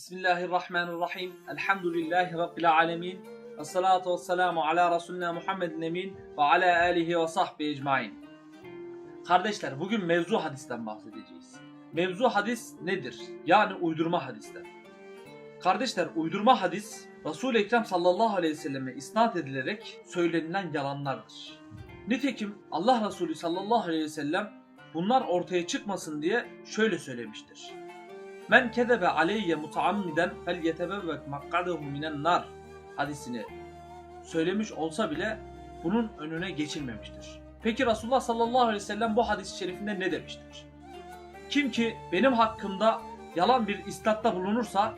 Bismillahirrahmanirrahim. Elhamdülillahi Rabbil alemin. Ve salatu ve selamu ala Resulina Muhammedin emin ve ala alihi ve sahbihi ecmain. Kardeşler bugün mevzu hadisten bahsedeceğiz. Mevzu hadis nedir? Yani uydurma hadisler. Kardeşler uydurma hadis Resul-i Ekrem sallallahu aleyhi ve selleme isnat edilerek söylenilen yalanlardır. Nitekim Allah Resulü sallallahu aleyhi ve sellem bunlar ortaya çıkmasın diye şöyle söylemiştir. Men kedebe aleyye mutaammiden fel yetebevvek makkadehu minen nar hadisini söylemiş olsa bile bunun önüne geçilmemiştir. Peki Resulullah sallallahu aleyhi ve sellem bu hadis-i şerifinde ne demiştir? Kim ki benim hakkımda yalan bir istatta bulunursa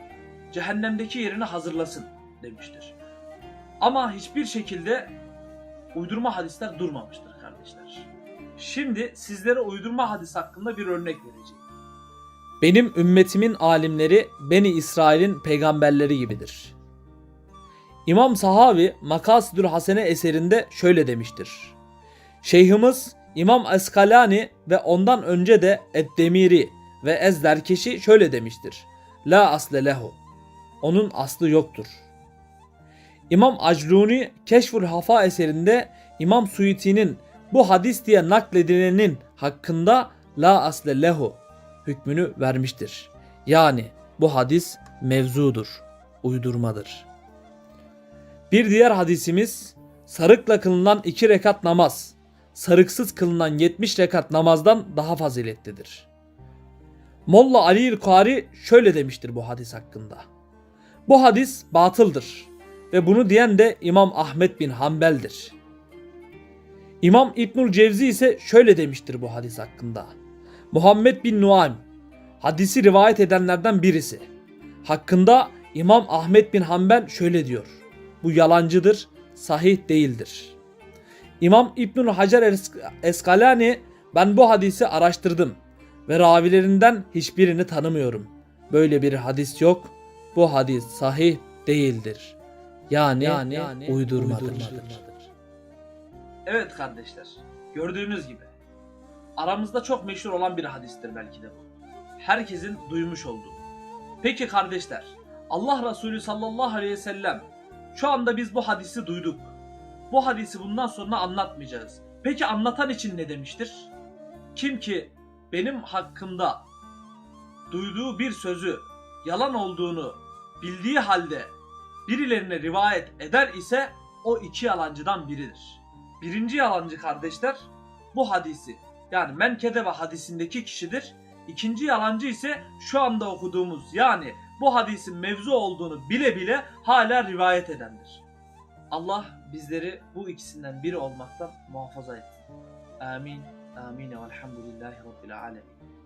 cehennemdeki yerini hazırlasın demiştir. Ama hiçbir şekilde uydurma hadisler durmamıştır kardeşler. Şimdi sizlere uydurma hadis hakkında bir örnek vereceğim. Benim ümmetimin alimleri Beni İsrail'in peygamberleri gibidir. İmam Sahavi Makasidül Hasene eserinde şöyle demiştir. Şeyhimiz İmam Eskalani ve ondan önce de Eddemiri ve Ezderkeşi şöyle demiştir. La asle lehu. Onun aslı yoktur. İmam Acluni Keşful Hafa eserinde İmam Suyuti'nin bu hadis diye nakledilenin hakkında la asle lehu hükmünü vermiştir. Yani bu hadis mevzudur, uydurmadır. Bir diğer hadisimiz sarıkla kılınan iki rekat namaz, sarıksız kılınan 70 rekat namazdan daha faziletlidir. Molla Ali Kari şöyle demiştir bu hadis hakkında. Bu hadis batıldır ve bunu diyen de İmam Ahmet bin Hanbel'dir. İmam İbnül Cevzi ise şöyle demiştir bu hadis hakkında. Muhammed bin Nuaym hadisi rivayet edenlerden birisi. Hakkında İmam Ahmet bin Hanbel şöyle diyor. Bu yalancıdır, sahih değildir. İmam İbnül Hacer Es- Eskalani ben bu hadisi araştırdım ve ravilerinden hiçbirini tanımıyorum. Böyle bir hadis yok. Bu hadis sahih değildir. Yani, yani, uydurmadır. Evet kardeşler, gördüğünüz gibi aramızda çok meşhur olan bir hadistir belki de bu. Herkesin duymuş olduğu. Peki kardeşler, Allah Resulü sallallahu aleyhi ve sellem şu anda biz bu hadisi duyduk. Bu hadisi bundan sonra anlatmayacağız. Peki anlatan için ne demiştir? Kim ki benim hakkımda duyduğu bir sözü yalan olduğunu bildiği halde birilerine rivayet eder ise o iki yalancıdan biridir. Birinci yalancı kardeşler bu hadisi yani men kedebe hadisindeki kişidir. İkinci yalancı ise şu anda okuduğumuz yani bu hadisin mevzu olduğunu bile bile hala rivayet edendir. Allah bizleri bu ikisinden biri olmaktan muhafaza etsin. Amin. Amin. Velhamdülillahi Rabbil alemin.